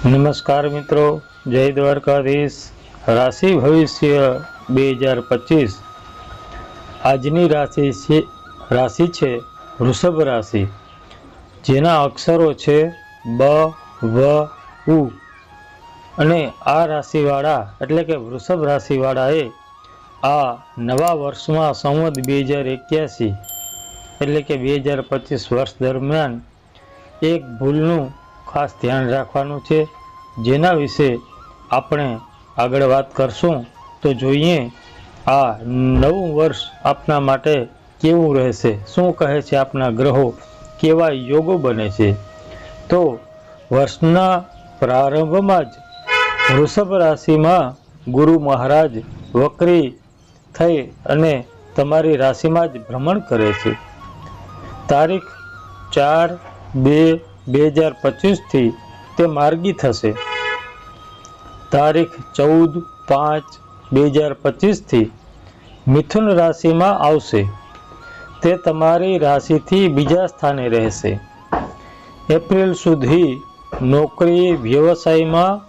નમસ્કાર મિત્રો, જય દ્વારકાધીશ. રાશિ ભવિષ્ય બે હજાર પચીસ. આજની રાશિ છે રાશિ છે વૃષભ રાશિ, જેના અક્ષરો છે બ, વ, ઉ. અને આ રાશિવાળા, એટલે કે વૃષભ રાશિવાળાએ આ નવા વર્ષમાં સંવત બે હજાર એક્યાસી, એટલે કે બે હજાર પચીસ વર્ષ દરમિયાન એક ભૂલનું ખાસ ધ્યાન રાખવાનું છે. જેના વિશે આપણે આગળ વાત કરશું, તો જોઈએ આ નવું વર્ષ આપના માટે કેવું રહેશે? શું કહે છે આપના ગ્રહો? કેવા યોગો બને છે? તો વર્ષના પ્રારંભમાં જ વૃષભ રાશિમાં ગુરુ મહારાજ વક્રી થઈ અને તમારી રાશિમાં જ ભ્રમણ કરે છે. તારીખ ચાર બે બે હજાર પચીસથી તે માર્ગી થશે. તારીખ ચૌદ પાંચ બે હજાર પચીસથી મિથુન રાશિમાં આવશે. તે તમારી રાશિથી બીજા સ્થાને રહેશે. એપ્રિલ સુધી નોકરી, વ્યવસાયમાં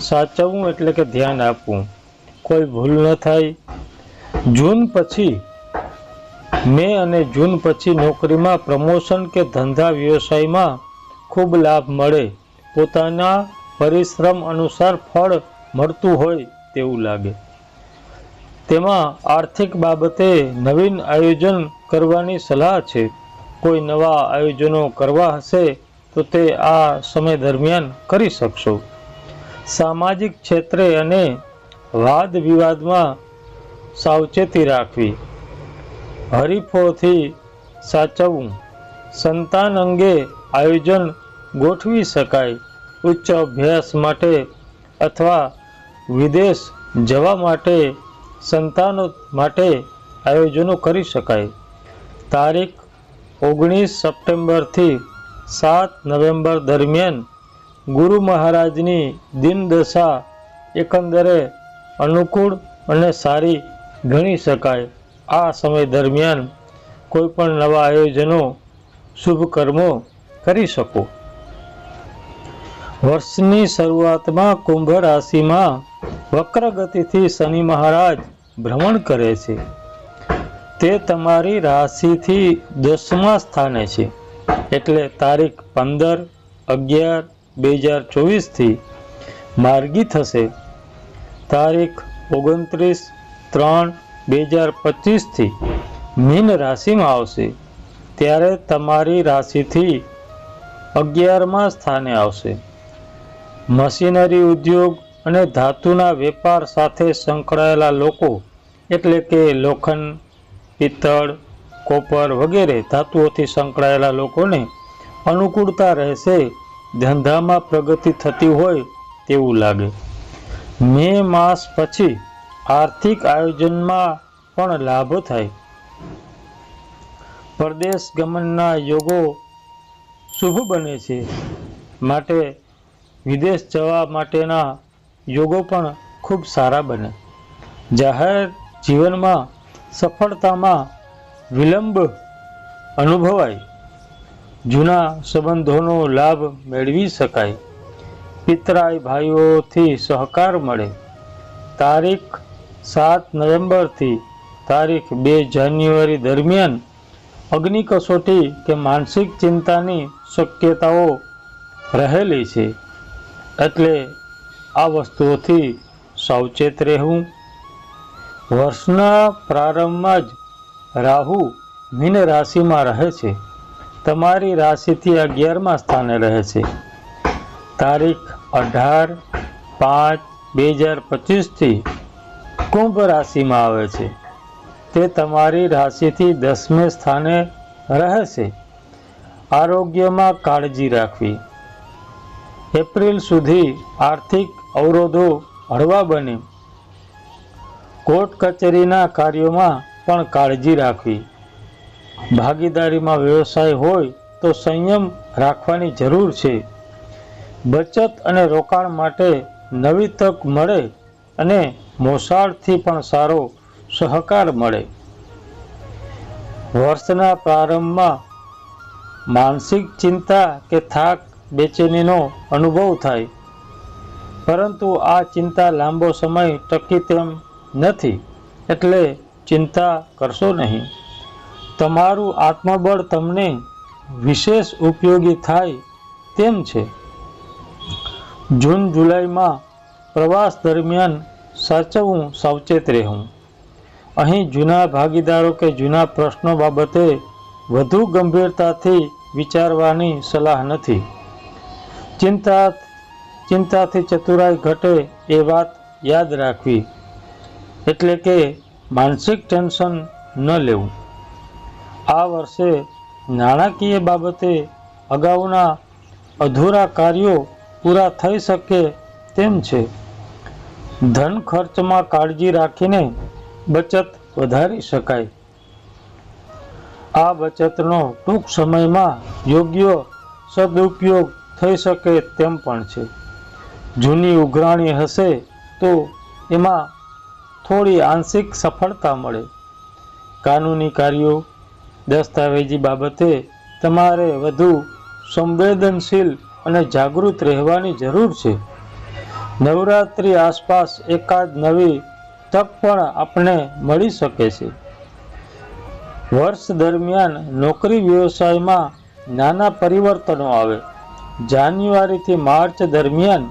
સાચવવું એટલે કે ધ્યાન આપવું. કોઈ ભૂલ ન થાય. જૂન પછી, મે અને જૂન પછી નોકરીમાં પ્રમોશન કે ધંધા વ્યવસાયમાં ખૂબ લાભ મળે. પોતાના પરિશ્રમ અનુસાર ફળ મળતું હોય તેવું લાગે. તેમાં આર્થિક બાબતે નવીન આયોજન કરવાની સલાહ છે. કોઈ નવા આયોજનો કરવા હશે તો તે આ સમય દરમિયાન કરી શકશો. સામાજિક ક્ષેત્રે અને વાદ વિવાદમાં સાવચેતી રાખવી. હરીફોથી સાચવવું. સંતાન અંગે આયોજન ગોઠવી શકાય. ઉચ્ચ અભ્યાસ માટે અથવા વિદેશ જવા માટે, સંતાનો માટે આયોજનો કરી શકાય. તારીખ ઓગણીસ સપ્ટેમ્બરથી સાત નવેમ્બર દરમિયાન ગુરુ મહારાજની દિનદશા એકંદરે અનુકૂળ અને સારી ગણી શકાય. આ સમય દરમિયાન કોઈપણ નવા આયોજનો શુભ કર્મો કરી શકો. વર્ષની શરૂઆતમાં કુંભ રાશિમાં વક્ર ગતિથી શનિ મહારાજ ભ્રમણ કરે છે. તે તમારી રાશિથી દસમા સ્થાને છે. એટલે તારીખ પંદર અગિયાર બે હજાર ચોવીસથી માર્ગી થશે. તારીખ ઓગણત્રીસ ત્રણ બે હજાર પચીસથી મીન રાશિમાં આવશે. ત્યારે તમારી રાશિથી અગિયારમાં સ્થાને આવશે. મશીનરી ઉદ્યોગ અને ધાતુના વેપાર સાથે સંકળાયેલા લોકો, એટલે કે લોખંડ, પિત્તળ, કોપર વગેરે ધાતુઓથી સંકળાયેલા લોકોને અનુકૂળતા રહેશે, ધંધામાં પ્રગતિ થતી હોય તેવું લાગે. મે માસ પછી આર્થિક આયોજનમાં પણ લાભ થાય. પરદેશ ગમનના યોગો શુભ બને છે. માટે વિદેશ જવા માટેના યોગો પણ ખૂબ સારા બને. જાહેર જીવનમાં સફળતામાં વિલંબ અનુભવાય. જૂના સંબંધોનો લાભ મેળવી શકાય. પિતરાય ભાઈઓથી સહકાર મળે. તારીખ સાત નવેમ્બરથી તારીખ બે જાન્યુઆરી દરમિયાન અગ્નિ કસોટી કે માનસિક ચિંતાની શક્યતાઓ રહેલી છે. એટલે આ વસ્તુઓથી સાવચેત રહેવું. વર્ષના પ્રારંભમાં જ રાહુ મીન રાશિમાં રહે છે. તમારી રાશિથી અગિયારમાં સ્થાને રહે છે. તારીખ અઢાર પાંચ બે હજાર પચીસથી કુંભ રાશિમાં આવે છે. તે તમારી રાશિથી દસમે સ્થાને રહેશે. આરોગ્યમાં કાળજી રાખવી. એપ્રિલ સુધી આર્થિક અવરોધો હળવા બને. કોર્ટ કચેરીના કાર્યોમાં પણ કાળજી રાખવી. ભાગીદારીમાં વ્યવસાય હોય તો સંયમ રાખવાની જરૂર છે. બચત અને રોકાણ માટે નવી તક મળે અને મોસાળથી પણ સારો સહકાર મળે. વર્ષના પ્રારંભમાં માનસિક ચિંતા કે થાક બેચેનીનો અનુભવ થાય. પરંતુ આ ચિંતા લાંબો સમય ટકી તેમ નથી, એટલે ચિંતા કરશો નહીં. તમારું આત્મબળ તમને વિશેષ ઉપયોગી થાય તેમ છે. જૂન જુલાઈમાં પ્રવાસ દરમિયાન સાચવું સાવચેત રહેવું. અહીં જૂના ભાગીદારો કે જૂના પ્રશ્નો બાબતે વધુ ગંભીરતાથી વિચારવાની સલાહ નથી. ચિંતા, ચિંતાથી ચતુરાઈ ઘટે એ વાત યાદ રાખવી. એટલે કે માનસિક ટેન્શન ન લેવું. આ વર્ષે નાણાકીય બાબતે અગાઉના અધૂરા કાર્યો પૂરા થઈ શકે તેમ છે. ધન ખર્ચમાં કાળજી રાખીને બચત વધારી શકાય. આ બચતનો ટૂંક સમયમાં યોગ્ય સદુપયોગ થઈ શકે તેમ પણ છે. જૂની ઉઘરાણી હશે તો એમાં થોડી આંશિક સફળતા મળે. કાનૂની કાર્યો, દસ્તાવેજી બાબતે તમારે વધુ સંવેદનશીલ અને જાગૃત રહેવાની જરૂર છે. નવરાત્રિ આસપાસ એકાદ નવી તક પણ આપણે મળી શકે છે. વર્ષ દરમિયાન નોકરી વ્યવસાયમાં નાના પરિવર્તનો આવે. જાન્યુઆરીથી માર્ચ દરમિયાન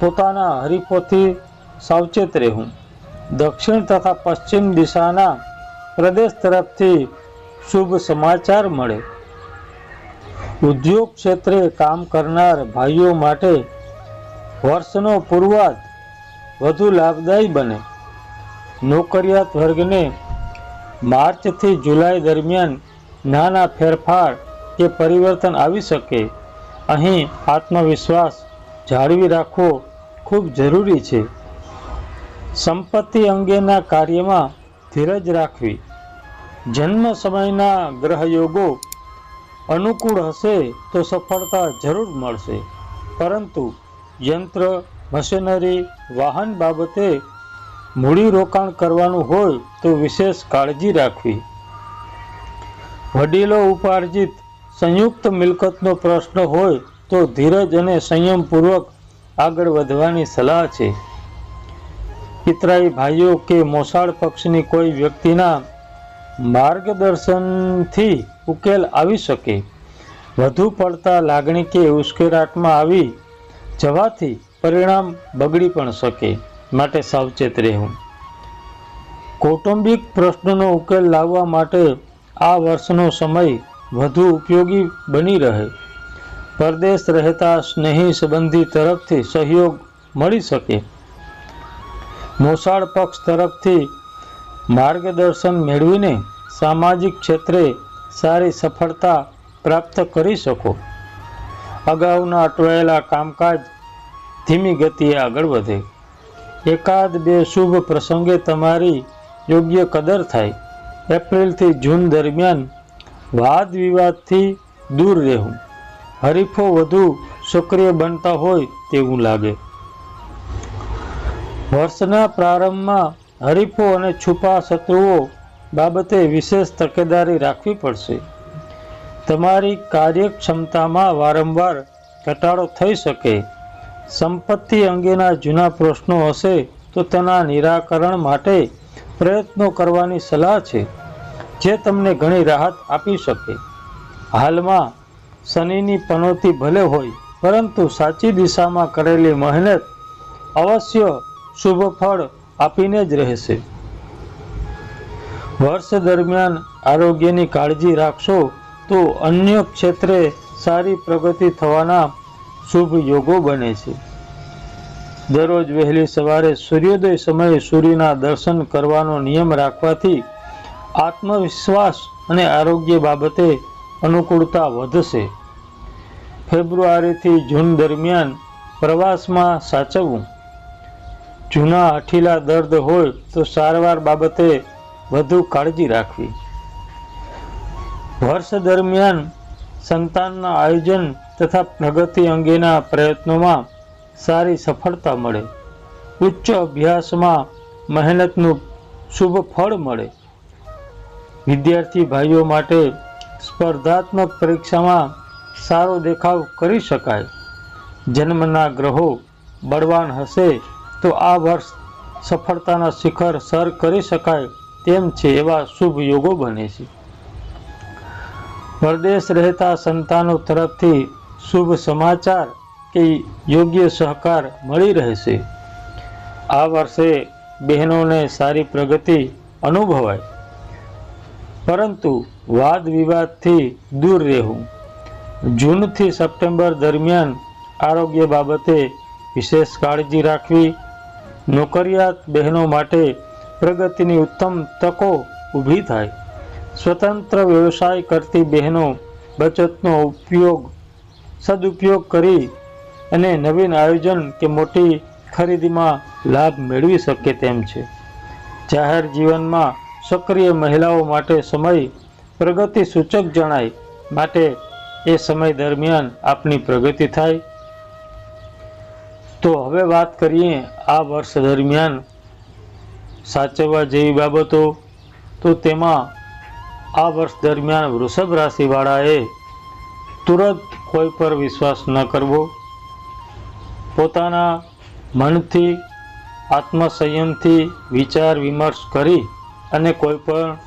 પોતાના હરીફોથી સાવચેત રહેવું. દક્ષિણ તથા પશ્ચિમ દિશાના પ્રદેશ તરફથી શુભ સમાચાર મળે. ઉદ્યોગ ક્ષેત્રે કામ કરનાર ભાઈઓ માટે વર્ષનો પૂર્વાધ વધુ લાભદાયી બને. નોકરિયાત વર્ગને માર્ચથી જુલાઈ દરમિયાન નાના ફેરફાર કે પરિવર્તન આવી શકે. અહીં આત્મવિશ્વાસ જાળવી રાખવો ખૂબ જરૂરી છે. સંપત્તિ અંગેના કાર્યમાં ધીરજ રાખવી. જન્મ સમયના ગ્રહયોગો અનુકૂળ હશે તો સફળતા જરૂર મળશે. પરંતુ યંત્ર, મશીનરી વાહન બાબતે મૂડી રોકાણ કરવાનું હોય તો વિશેષ કાળજી રાખવી. વડીલો ઉપાર્જિત સંયુક્ત મિલકતનો પ્રશ્ન હોય તો ધીરજ અને સંયમપૂર્વક આગળ વધવાની સલાહ છે. પિતરાઈ ભાઈઓ કે મોસાળ પક્ષની કોઈ વ્યક્તિના માર્ગદર્શનથી ઉકેલ આવી શકે. વધુ પડતા લાગણી કે ઉશ્કેરાટમાં આવી જવાથી પરિણામ બગડી પણ શકે માટે સાવચેત રહેવું. કૌટુંબિક પ્રશ્નોનો ઉકેલ લાવવા માટે આ વર્ષનો સમય વધુ ઉપયોગી બની રહે. પરદેશ રહેતા સ્નેહી સંબંધી તરફથી સહયોગ મળી શકે. મોસાળ પક્ષ તરફથી માર્ગદર્શન મેળવીને સામાજિક ક્ષેત્રે સારી સફળતા પ્રાપ્ત કરી શકો. અગાઉના અટવાયેલા કામકાજ ધીમી ગતિએ આગળ વધે. એકાદ બે શુભ પ્રસંગે તમારી યોગ્ય કદર થાય. એપ્રિલથી જૂન દરમિયાન વાદ વિવાદથી દૂર રહેવું. હરીફો વધુ સક્રિય બનતા હોય તેવું લાગે. વર્ષના પ્રારંભમાં હરીફો અને છુપા શત્રુઓ બાબતે વિશેષ તકેદારી રાખવી પડશે. તમારી કાર્યક્ષમતામાં વારંવાર ઘટાડો થઈ શકે. સંપત્તિ અંગેના જૂના પ્રશ્નો હશે તો તેના નિરાકરણ માટે પ્રયત્નો કરવાની સલાહ છે, જે તમને ઘણી રાહત આપી શકે. હાલમાં શનિની પનોતી ભલે હોય, પરંતુ સાચી દિશામાં કરેલી મહેનત અવશ્ય શુભ ફળ આપીને જ રહેશે. વર્ષ દરમિયાન આરોગ્યની કાળજી રાખશો તો અન્ય ક્ષેત્રે સારી પ્રગતિ થવાના શુભ યોગો બને છે. દરરોજ વહેલી સવારે સૂર્યોદય સમયે સૂર્યના દર્શન કરવાનો નિયમ રાખવાથી આત્મવિશ્વાસ અને આરોગ્ય બાબતે અનુકૂળતા વધશે. ફેબ્રુઆરીથી જૂન દરમિયાન પ્રવાસમાં સાચવવું. જૂના હઠીલા દર્દ હોય તો સારવાર બાબતે વધુ કાળજી રાખવી. વર્ષ દરમિયાન સંતાનના આયોજન તથા પ્રગતિ અંગેના પ્રયત્નોમાં સારી સફળતા મળે. ઉચ્ચ અભ્યાસમાં મહેનતનું શુભ ફળ મળે. વિદ્યાર્થી ભાઈઓ માટે સ્પર્ધાત્મક પરીક્ષામાં સારો દેખાવ કરી શકાય. જન્મના ગ્રહો બળવાન હશે તો આ વર્ષ સફળતાના શિખર સર કરી શકાય તેમ છે એવા શુભ યોગો બને છે. પરદેશ રહેતા સંતાનો તરફથી શુભ સમાચાર કે યોગ્ય સહકાર મળી રહેશે. આ વર્ષે બહેનોને સારી પ્રગતિ અનુભવાય. પરંતુ વાદ વિવાદથી દૂર રહેવું. જૂનથી સપ્ટેમ્બર દરમિયાન આરોગ્ય બાબતે વિશેષ કાળજી રાખવી, નોકરિયાત બહેનો માટે પ્રગતિની ઉત્તમ તકો ઊભી થાય. સ્વતંત્ર વ્યવસાય કરતી બહેનો બચતનો ઉપયોગ સદુપયોગ કરી અને નવીન આયોજન કે મોટી ખરીદીમાં લાભ મેળવી શકે તેમ છે. જાહેર જીવનમાં સક્રિય મહિલાઓ માટે સમય પ્રગતિ સૂચક જણાય માટે એ સમય દરમિયાન આપની પ્રગતિ થાય. તો હવે વાત કરીએ આ વર્ષ દરમિયાન સાચવવા જેવી બાબતો. તો તેમાં આ વર્ષ દરમિયાન વૃષભ રાશિવાળાએ તુરંત કોઈ પર વિશ્વાસ ન કરવો. પોતાના મનથી, આત્મસંયમથી વિચાર વિમર્શ કરી અને કોઈ પણ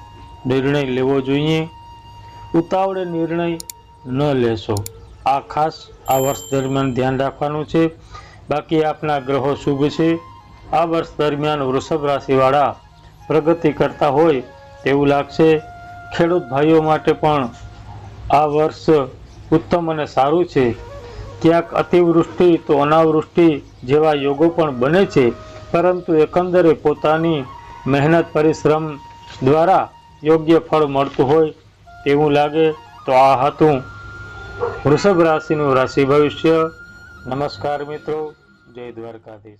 નિર્ણય લેવો જોઈએ. ઉતાવળે નિર્ણય ન લેશો. આ ખાસ આ વર્ષ દરમિયાન ધ્યાન રાખવાનું છે. બાકી આપના ગ્રહો શુભ છે. આ વર્ષ દરમિયાન વૃષભ રાશિવાળા પ્રગતિ કરતા હોય તેવું લાગશે. ખેડૂત ભાઈઓ માટે પણ આ વર્ષ ઉત્તમ અને સારું છે. ક્યાંક અતિવૃષ્ટિ તો અનાવૃષ્ટિ જેવા યોગો પણ બને છે, પરંતુ એકંદરે પોતાની મહેનત, પરિશ્રમ દ્વારા યોગ્ય ફળ મળતું હોય તેવું લાગે તો આ હતું. વૃષભ રાશિનું રાશિ ભવિષ્ય. નમસ્કાર મિત્રો. જય દ્વારકાધીશ.